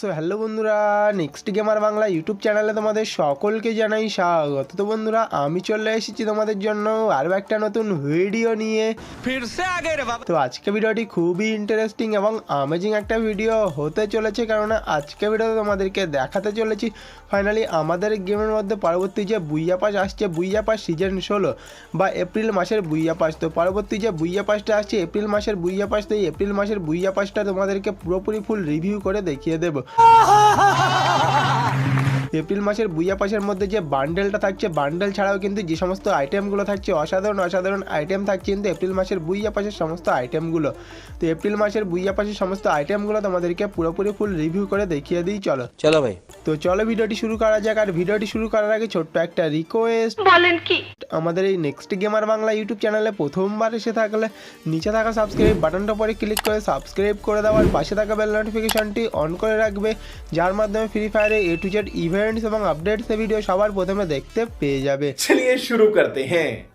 So hello বন্ধুরা next gamer Bangla YouTube চ্যানেলে তোমাদের সকলকে জানাই স্বাগত। তো বন্ধুরা আমি চলে এসেছি তোমাদের জন্য আরও একটা নতুন ভিডিও নিয়ে। ফিরছে আগে তো আজকে ভিডিওটি খুবই ইন্টারেস্টিং এবং আমেজিং একটা ভিডিও হতে চলেছে কেননা আজকে ভিডিওতে তোমাদেরকে দেখাতে চলেছি। ফাইনালি আমাদের গেমের মধ্যে পরবর্তী যে বুইয়া পাস আসছে বুইয়া পাস সিজন ষোলো বা এপ্রিল মাসের বুইয়া পাস তো পরবর্তী যে বুইয়া পাসটা আসছে এপ্রিল মাসের বুইয়া পাস তো এপ্রিল মাসের বুইয়া পাসটা তোমাদেরকে পুরোপুরি ফুল রিভিউ করে দেখিয়ে দেবো। 啊，哈哈哈哈。এপ্রিল মাসের বুইয়া পাশের মধ্যে যে বান্ডেলটা থাকছে বান্ডেল ছাড়াও কিন্তু যে সমস্ত আইটেমগুলো থাকছে অসাধারণ অসাধারণ আইটেম থাকছে কিন্তু এপ্রিল মাসের বুইয়া পাশের সমস্ত আইটেমগুলো তো এপ্রিল মাসের বুইয়া পাশের সমস্ত আইটেমগুলো তোমাদেরকে পুরোপুরি ফুল রিভিউ করে দেখিয়ে দিই চলো। চলো ভাই। তো চলো ভিডিওটি শুরু করা যাক আর ভিডিওটি শুরু করার আগে ছোট্ট একটা রিকোয়েস্ট বলেন কি? আমাদের এই নেক্সট গেমার বাংলা ইউটিউব চ্যানেলে প্রথমবার এসে থাকলে নিচে থাকা সাবস্ক্রাইব বাটনটা পরে ক্লিক করে সাবস্ক্রাইব করে দেওয়ার পাশে থাকা বেল নোটিফিকেশনটি অন করে রাখবে যার মাধ্যমে free ফায়ারে A to Z event events এবং আপডেটস ভিডিও সবার প্রথমে দেখতে পেয়ে যাবে चलिए शुरू करते हैं তো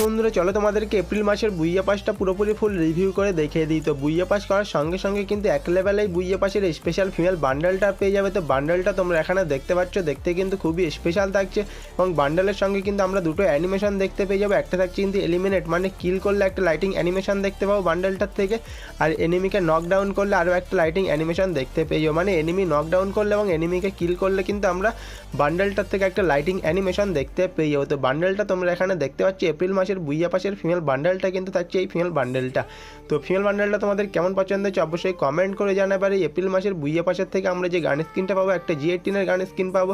বন্ধুরা চলো তোমাদেরকে এপ্রিল মাসের বুইয়া পাসটা পুরোপুরি ফুল রিভিউ করে দেখিয়ে দিই। তো বুইয়া পাস করার সঙ্গে সঙ্গে কিন্তু এক লেভেলেই বুইয়া পাসের স্পেশাল ফিমেল বান্ডেলটা পেয়ে যাবে। তো বান্ডেলটা তোমরা এখানে দেখতে পাচ্ছ, দেখতে কিন্তু খুবই স্পেশাল থাকছে এবং বান্ডেলের সঙ্গে কিন্তু আমরা দুটো অ্যানিমেশন দেখতে পেয়ে যাব। একটা থাকছে কিন্তু এলিমিনেট মানে কিল করলে একটা লাইটিং অ্যানিমেশন দেখতে পাবো বান্ডেলটার থেকে। আর এনিমিকে নকডাউন করলে আরও একটা লাইটিং অ্যানিমেশন দেখতে পেয়ে যাব। মানে এনিমি নকডাউন করলে এবং এনিমিকে কিল করলে কিন্তু আমরা বান্ডেলটার থেকে একটা লাইটিং অ্যানিমেশন দেখতে পেয়ে যাব। তো বান্ডেলটা তোমরা এখানে দেখতে পাচ্ছ, এপ্রিল মাসের বুইয়া পাশের ফিমেল বান্ডেলটা কিন্তু থাকছে এই ফিমেল বান্ডেলটা তো ফিমেল বান্ডেলটা তোমাদের কেমন পছন্দ হচ্ছে অবশ্যই কমেন্ট করে জানাবে। এপ্রিল মাসের বুইয়া পাশের থেকে আমরা যে গার্ন স্কিনটা পাবো, একটা জি এইটিনের গানের স্কিন পাবো।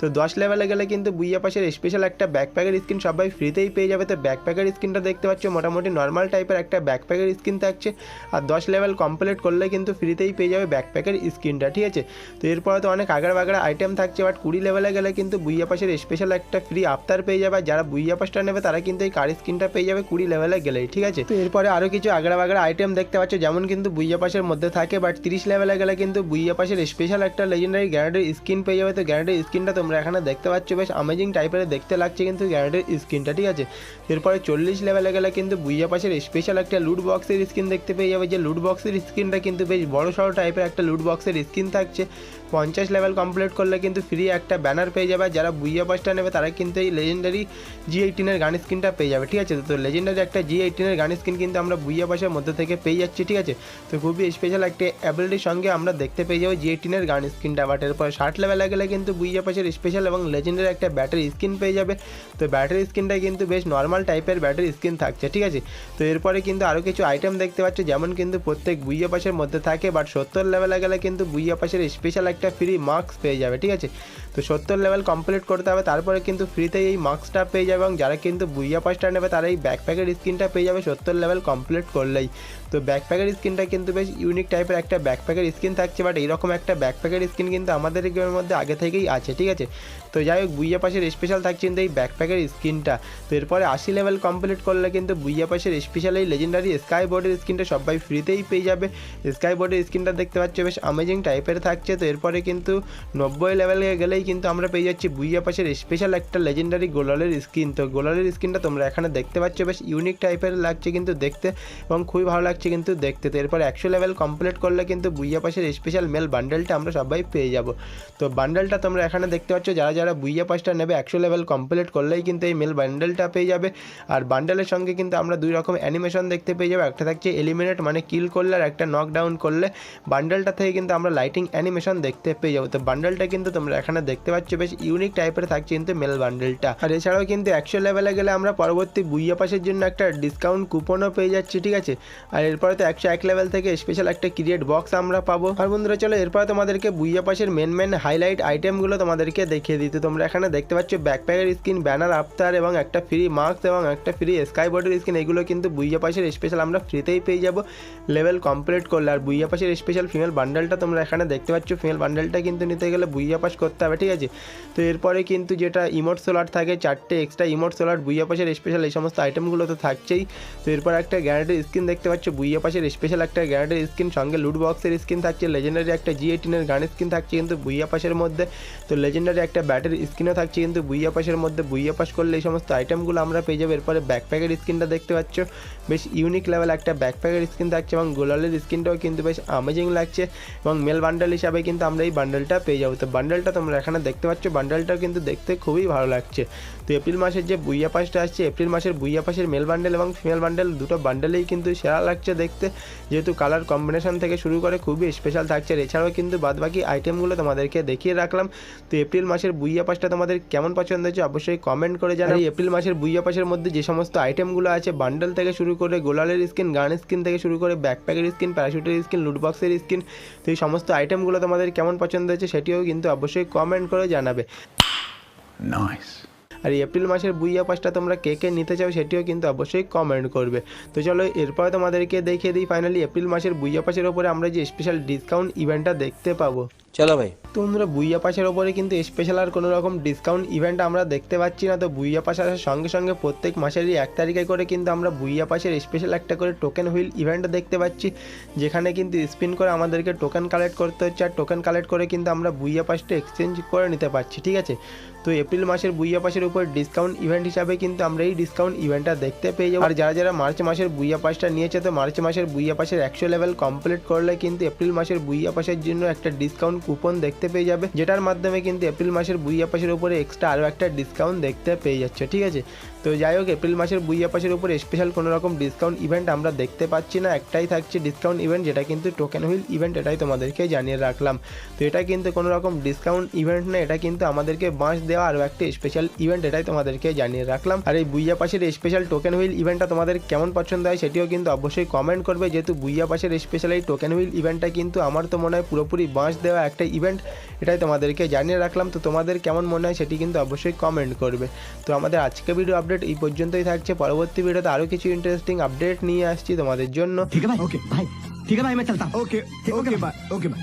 তো দশ লেভেলে গেলে কিন্তু বুইয়া পাশের স্পেশাল একটা ব্যাকপ্যাকের স্কিন সবাই ফ্রিতেই পেয়ে যাবে। তো ব্যাকপ্যাকের স্কিনটা দেখতে পাচ্ছ, মোটামুটি নর্মাল টাইপের একটা ব্যাকপ্যাকের স্কিন থাকছে। আর দশ লেভেল কমপ্লিট করলে কিন্তু ফ্রিতেই পেয়ে যাবে ব্যাকপ্যাকের স্কিনটা ঠিক আছে? তো এরপরে তো অনেক আগার বাগার আইটেম থাকছে বাট কুড়ি লেভেলে গেলে কিন্তু বুইয়া পাশের স্পেশাল একটা ফ্রি আফতার পেয়ে যাবে। যারা বুইয়া পাসটা নেবে, তারা কিন্তু এই কার স্কিনটা পেয়ে যাবে কুড়ি লেভেলে গেলেই, ঠিক আছে? তো এরপরে আরও কিছু আগড়া বাগড়া আইটেম দেখতে পাচ্ছ, যেমন কিন্তু বুইয়া পাশের মধ্যে থাকে বাট তিরিশ লেভেলে গেলে কিন্তু বুইয়া পাশের স্পেশাল একটা লেজেন্ডারি গ্যারান্টের স্কিন পেয়ে যাবে। তো গ্যারান্টের স্কিনটা তোমরা এখানে দেখতে পাচ্ছ, বেশ আমেজিং টাইপের দেখতে লাগছে কিন্তু গ্যারেটের স্ক্রিনটা ঠিক আছে? এরপরে চল্লিশ লেভেলে গেলে কিন্তু বুইয়া পাশের স্পেশাল একটা লুট বক্সের স্ক্রিন দেখতে পেয়ে যাবে। যে লুট বক্সের স্ক্রিনটা কিন্তু বেশ বড় সড়ো টাইপের একটা লুট বক্সের স্ক্রিন থাকছে। পঞ্চাশ লেভেল কমপ্লিট করলে কিন্তু ফ্রি একটা ব্যানার পেয়ে যাবে। যারা বুইয়া পাসটা নেবে তারা কিন্তু এই লেজেন্ডারি জি এইটিনের গান স্কিনটা পেয়ে যাবে, ঠিক আছে? তো লেজেন্ডারি একটা জি এইটিনের গান স্কিন কিন্তু আমরা বুইয়া পাসের মধ্যে থেকে পেয়ে যাচ্ছি, ঠিক আছে? তো খুবই স্পেশাল একটা অ্যাবিলিটির সঙ্গে আমরা দেখতে পেয়ে যাব জি এইটিনের গান স্কিনটা বাট এরপর ষাট লেভেলে গেলে কিন্তু বুইয়া পাসের স্পেশাল এবং লেজেন্ডারি একটা ব্যাটারি স্কিন পেয়ে যাবে। তো ব্যাটারি স্কিনটা কিন্তু বেশ নর্মাল টাইপের ব্যাটারি স্কিন থাকছে, ঠিক আছে? তো এরপরে কিন্তু আরও কিছু আইটেম দেখতে পাচ্ছ, যেমন কিন্তু প্রত্যেক বুইয়া পাসের মধ্যে থাকে। বাট সত্তর লেভেলে গেলে কিন্তু বুইয়া পাসের স্পেশাল একটা ফ্রি মার্কস পেয়ে যাবে, ঠিক আছে? তো সত্তর লেভেল কমপ্লিট করতে হবে, তারপরে কিন্তু ফ্রিতে এই মার্কসটা পেয়ে যাবে এবং যারা কিন্তু বুইয়া পাসটা নেবে, তারা এই ব্যাকপ্যাকের স্কিনটা পেয়ে যাবে সত্তর লেভেল কমপ্লিট করলেই। তো ব্যাকপ্যাকের স্কিনটা কিন্তু বেশ ইউনিক টাইপের একটা ব্যাকপ্যাকের স্কিন থাকছে বাট এইরকম একটা ব্যাকপ্যাকের স্কিন কিন্তু আমাদের গেমের মধ্যে আগে থেকেই আছে, ঠিক আছে? তো যাই হোক বুইয়া পাশের স্পেশাল থাকছে কিন্তু এই ব্যাকপ্যাকের স্কিনটা তো এরপরে আশি লেভেল কমপ্লিট করলে কিন্তু বুইয়া পাশের স্পেশাল এই লেজেন্ডারি স্কাই বোর্ডের স্কিনটা সবাই ফ্রিতেই পেয়ে যাবে। স্কাই বোর্ডের স্কিনটা দেখতে পাচ্ছ, বেশ আমেজিং টাইপের থাকছে। তো এরপরে কিন্তু নব্বই লেভেলে গেলেই কিন্তু আমরা পেয়ে যাচ্ছি বুইয়া পাশের স্পেশাল একটা লেজেন্ডারি গোলালের স্কিন তো গোলালের স্কিনটা তোমরা এখানে দেখতে পাচ্ছ, বেশ ইউনিক টাইপের লাগছে কিন্তু দেখতে এবং খুবই ভালো লাগছে কিন্তু দেখতে। তো এরপর একশো লেভেল কমপ্লিট করলে কিন্তু বুইয়া পাশের স্পেশাল মেল বান্ডেলটা আমরা সবাই পেয়ে যাব। তো বান্ডেলটা তোমরা এখানে দেখতে পাচ্ছ, যারা যারা বুইয়া পাশটা নেবে, একশো লেভেল কমপ্লিট করলেই কিন্তু এই মেল বান্ডেলটা পেয়ে যাবে। আর বান্ডেলের সঙ্গে কিন্তু আমরা দুই রকম অ্যানিমেশন দেখতে পেয়ে যাব, একটা থাকছে এলিমিনেট মানে কিল করলে আর একটা নকডাউন করলে। বান্ডেলটা থেকে কিন্তু আমরা লাইটিং অ্যানিমেশন দেখতে পেয়ে যাব। তো বান্ডেলটা কিন্তু তোমরা এখানে দেখতে পাচ্ছ, বেশ ইউনিক টাইপের থাকছে কিন্তু মেল বান্ডেলটা আর এছাড়াও কিন্তু একশো লেভেলে গেলে আমরা পরবর্তী বুইয়া পাশের জন্য একটা ডিসকাউন্ট কুপনও পেয়ে যাচ্ছি, ঠিক আছে? আর এরপরে তো একশো এক লেভেল থেকে স্পেশাল একটা ক্রিয়েট বক্স আমরা পাবো। আর বন্ধুরা, চলো এরপরে তোমাদেরকে বুইয়া পাশের মেন মেন হাইলাইট আইটেমগুলো তোমাদেরকে দেখিয়ে দিতে তোমরা এখানে দেখতে পাচ্ছ ব্যাকপ্যাকের স্কিন ব্যানার আফতার এবং একটা ফ্রি মাস্ক এবং একটা ফ্রি স্কাই বোর্ডের স্কিন এগুলো কিন্তু বুইয়া পাশের স্পেশাল আমরা ফ্রিতেই পেয়ে যাব। লেভেল কমপ্লিট করলে আর বুইয়া পাশের স্পেশাল ফিমেল বান্ডেলটা তোমরা এখানে দেখতে পাচ্ছ ফিমেল বান্ডেলটা কিন্তু নিতে গেলে বুইয়া পাস করতে হবে, ঠিক আছে? তো এরপরে কিন্তু যেটা ইমোট সোলার থাকে, চারটে এক্সট্রা ইমোট সোলার বুইয়া পাসের স্পেশাল এই সমস্ত আইটেমগুলো তো থাকছেই। তো এরপর একটা গ্যারান্টের স্কিন দেখতে পাচ্ছ বুইয়া পাশের স্পেশাল একটা গ্যারান্টের স্কিন সঙ্গে লুট বক্সের স্কিন থাকছে লেজেন্ডারি একটা জি এইটিনের গান স্কিন থাকছে কিন্তু বুইয়া পাসের মধ্যে। তো লেজেন্ডারি একটা ব্যাটের স্কিনও থাকছে কিন্তু বুইয়া পাসের মধ্যে। বুইয়া পাস করলে এই সমস্ত আইটেমগুলো আমরা পেয়ে যাব। এরপরে ব্যাকপ্যাকের স্কিনটা দেখতে পাচ্ছ, বেশ ইউনিক লেভেল একটা ব্যাকপ্যাকের স্কিন থাকছে এবং গোলালের স্কিনটাও কিন্তু বেশ আমেজিং লাগছে এবং মেল বান্ডেল হিসাবে কিন্তু আমরা এই বান্ডেলটা পেয়ে যাব। তো বান্ডেলটা তোমরা এখানে দেখতে পাচ্ছ বান্ডেলটাও কিন্তু দেখতে খুবই ভালো লাগছে। তো এপ্রিল মাসের যে বুইয়া পাসটা আসছে, এপ্রিল মাসের বুইয়া পাসের মেল বান্ডেল এবং ফিমেল বান্ডেল দুটো বান্ডেলেই কিন্তু সেরা লাগছে দেখতে। যেহেতু কালার কম্বিনেশন থেকে শুরু করে খুবই স্পেশাল থাকছে। এছাড়াও কিন্তু বাদবাকি আইটেমগুলো তোমাদেরকে দেখিয়ে রাখলাম। তো এপ্রিল মাসের বুইয়া পাসটা তোমাদের কেমন পছন্দ হয়েছে অবশ্যই কমেন্ট করে জানাই এপ্রিল মাসের বুইয়া পাসের মধ্যে যে সমস্ত আইটেমগুলো আছে বান্ডেল থেকে শুরু করে গোলালের স্কিন গান স্কিন থেকে শুরু করে ব্যাকপ্যাকের স্কিন প্যারাশুটের স্কিন লুটবক্সের স্কিন তো এই সমস্ত আইটেমগুলো তোমাদের পছন্দ হয়েছে সেটিও কিন্তু অবশ্যই কমেন্ট করে জানাবে Nice. আর এপ্রিল মাসের বুইয়া পাসটা তোমরা কে কে নিতে চাও সেটিও কিন্তু অবশ্যই কমেন্ট করবে। তো চলো এরপরে তোমাদেরকে দেখিয়ে দিই ফাইনালি এপ্রিল মাসের বুইয়া পাসের ওপরে আমরা যে স্পেশাল ডিসকাউন্ট ইভেন্টটা দেখতে পাবো। চলো ভাই। তোমরা বুইয়া পাসের ওপরে কিন্তু স্পেশাল আর কোনো রকম ডিসকাউন্ট ইভেন্ট আমরা দেখতে পাচ্ছি না। তো বুইয়া আসার সঙ্গে সঙ্গে প্রত্যেক মাসেরই এক তারিখে করে কিন্তু আমরা বুইয়া পাসের স্পেশাল একটা করে টোকেন হুইল ইভেন্ট দেখতে পাচ্ছি। যেখানে কিন্তু স্পিন করে আমাদেরকে টোকেন কালেক্ট করতে হচ্ছে। আর টোকেন কালেক্ট করে কিন্তু আমরা বুইয়া পাসটা এক্সচেঞ্জ করে নিতে পারছি ঠিক আছে? তো এপ্রিল মাসের বুইয়া পাশের উপর ডিসকাউন্ট ইভেন্ট হিসাবে কিন্তু আমরা এই ডিসকাউন্ট ইভেন্টটা দেখতে পেয়ে যাব। আর যারা যারা মার্চ মাসের বুইয়া পাশটা নিয়েছে, তো মার্চ মাসের বুইয়া পাশের একশো লেভেল কমপ্লিট করলে কিন্তু এপ্রিল মাসের বুইয়া পাশের জন্য একটা ডিসকাউন্ট কুপন দেখতে পেয়ে যাবে, যেটার মাধ্যমে কিন্তু এপ্রিল মাসের বুইয়া পাশের উপরে এক্সট্রা আরও একটা ডিসকাউন্ট দেখতে পেয়ে যাচ্ছে, ঠিক আছে? তো যাই হোক, এপ্রিল মাসের বুইয়া পাশের উপর স্পেশাল কোনো রকম ডিসকাউন্ট ইভেন্ট আমরা দেখতে পাচ্ছি না। একটাই থাকছে ডিসকাউন্ট ইভেন্ট যেটা কিন্তু টোকেন হুইল ইভেন্ট এটাই তোমাদেরকে জানিয়ে রাখলাম। তো এটা কিন্তু কোনো রকম ডিসকাউন্ট ইভেন্ট না, এটা কিন্তু আমাদেরকে বাঁশ দেওয়া আরও একটা স্পেশাল ইভেন্ট এটাই তোমাদেরকে জানিয়ে রাখলাম। আর এই বুইয়া পাশের স্পেশাল টোকেন হুইল ইভেন্টটা তোমাদের কেমন পছন্দ হয় সেটিও কিন্তু অবশ্যই কমেন্ট করবে। যেহেতু বুইয়া পাশের স্পেশাল এই টোকেন হুইল ইভেন্টটা কিন্তু আমার তো মনে হয় পুরোপুরি বাঁশ দেওয়া একটা ইভেন্ট এটাই তোমাদেরকে জানিয়ে রাখলাম। তো তোমাদের কেমন মনে হয় সেটি কিন্তু অবশ্যই কমেন্ট করবে। তো আমাদের আজকে ভিডিও আপডেট আপডেট এই পর্যন্তই থাকছে। পরবর্তী ভিডিওতে আরও কিছু ইন্টারেস্টিং আপডেট নিয়ে আসছি তোমাদের জন্য। ঠিক আছে ওকে ভাই ঠিক আছে ভাই আমি চলতা ওকে ওকে ভাই ওকে ভাই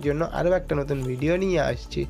জন্য আরও একটা নতুন ভিডিও নিয়ে আসছি।